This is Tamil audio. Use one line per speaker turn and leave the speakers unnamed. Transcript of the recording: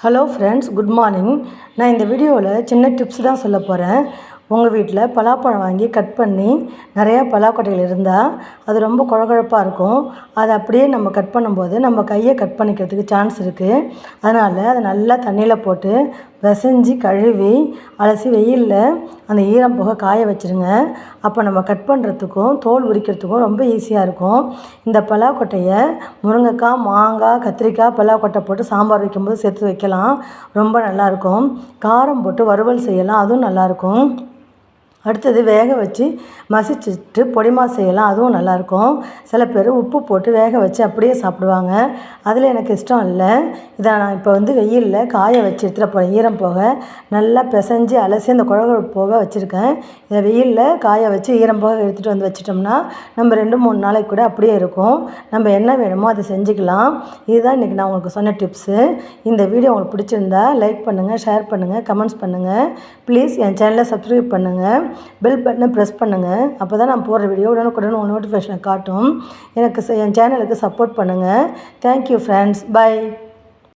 ஹலோ ஃப்ரெண்ட்ஸ் குட் மார்னிங் நான் இந்த வீடியோவில் சின்ன டிப்ஸ் தான் சொல்ல போகிறேன் உங்கள் வீட்டில் பலாப்பழம் வாங்கி கட் பண்ணி நிறையா பலாக்கொட்டைகள் இருந்தால் அது ரொம்ப குழகுழப்பாக இருக்கும். அதை அப்படியே நம்ம கட் பண்ணும்போது நம்ம கையை கட் பண்ணிக்கிறதுக்கு சான்ஸ் இருக்குது அதனால் அதை நல்லா தண்ணியில் போட்டு பிசைஞ்சி கழுவி அலசி வெயிலில் அந்த ஈரம் போக காய வச்சுருங்க. அப்போ நம்ம கட் பண்ணுறதுக்கும் தோல் உரிக்கிறதுக்கும் ரொம்ப ஈஸியாக இருக்கும். இந்த பலாக்கொட்டையை முருங்கைக்காய் மாங்காய் கத்திரிக்காய் பலாக்கொட்டை போட்டு சாம்பார் வைக்கும்போது சேர்த்து வைக்கலாம். ரொம்ப நல்லாயிருக்கும் காரம் போட்டு வறுவல் செய்யலாம். அதுவும் நல்லாயிருக்கும் அடுத்தது வேக வச்சு மசிச்சுட்டு பொடிமா செய்யலாம் அதுவும் நல்லாயிருக்கும். சில பேர் உப்பு போட்டு வேக வச்சு அப்படியே சாப்பிடுவாங்க. அதில் எனக்கு இஷ்டம் இல்லை. இதை நான் இப்போ வந்து வெயிலில் காய வச்சு எடுத்துகிட்டு போகிறேன் ஈரம் போக நல்லா பிசைஞ்சு அலசி அந்த குழகு போக வச்சுருக்கேன். இதை வெயிலில் காய வச்சு ஈரம் போக எடுத்துகிட்டு வந்து வச்சிட்டோம்னா நம்ம ரெண்டு மூணு நாளைக்கு கூட அப்படியே இருக்கும். நம்ம என்ன வேணுமோ அதை செஞ்சுக்கலாம். இதுதான் இன்றைக்கி நான் உங்களுக்கு சொன்ன டிப்ஸு. இந்த வீடியோ உங்களுக்கு பிடிச்சிருந்தா லைக் பண்ணுங்கள் ஷேர் பண்ணுங்கள் கமெண்ட்ஸ் பண்ணுங்கள் ப்ளீஸ் என் சேனலை சப்ஸ்கிரைப் பண்ணுங்கள் பெல் பட்டனை ப்ரெஸ் பண்ணுங்கள் அப்போ தான் நான் போடுற வீடியோ உடனுக்குடன் உங்கள் நோட்டிஃபிகேஷனை காட்டும். எனக்கு என் சேனலுக்கு சப்போர்ட் பண்ணுங்கள் தேங்க்யூ ஃப்ரெண்ட்ஸ் பை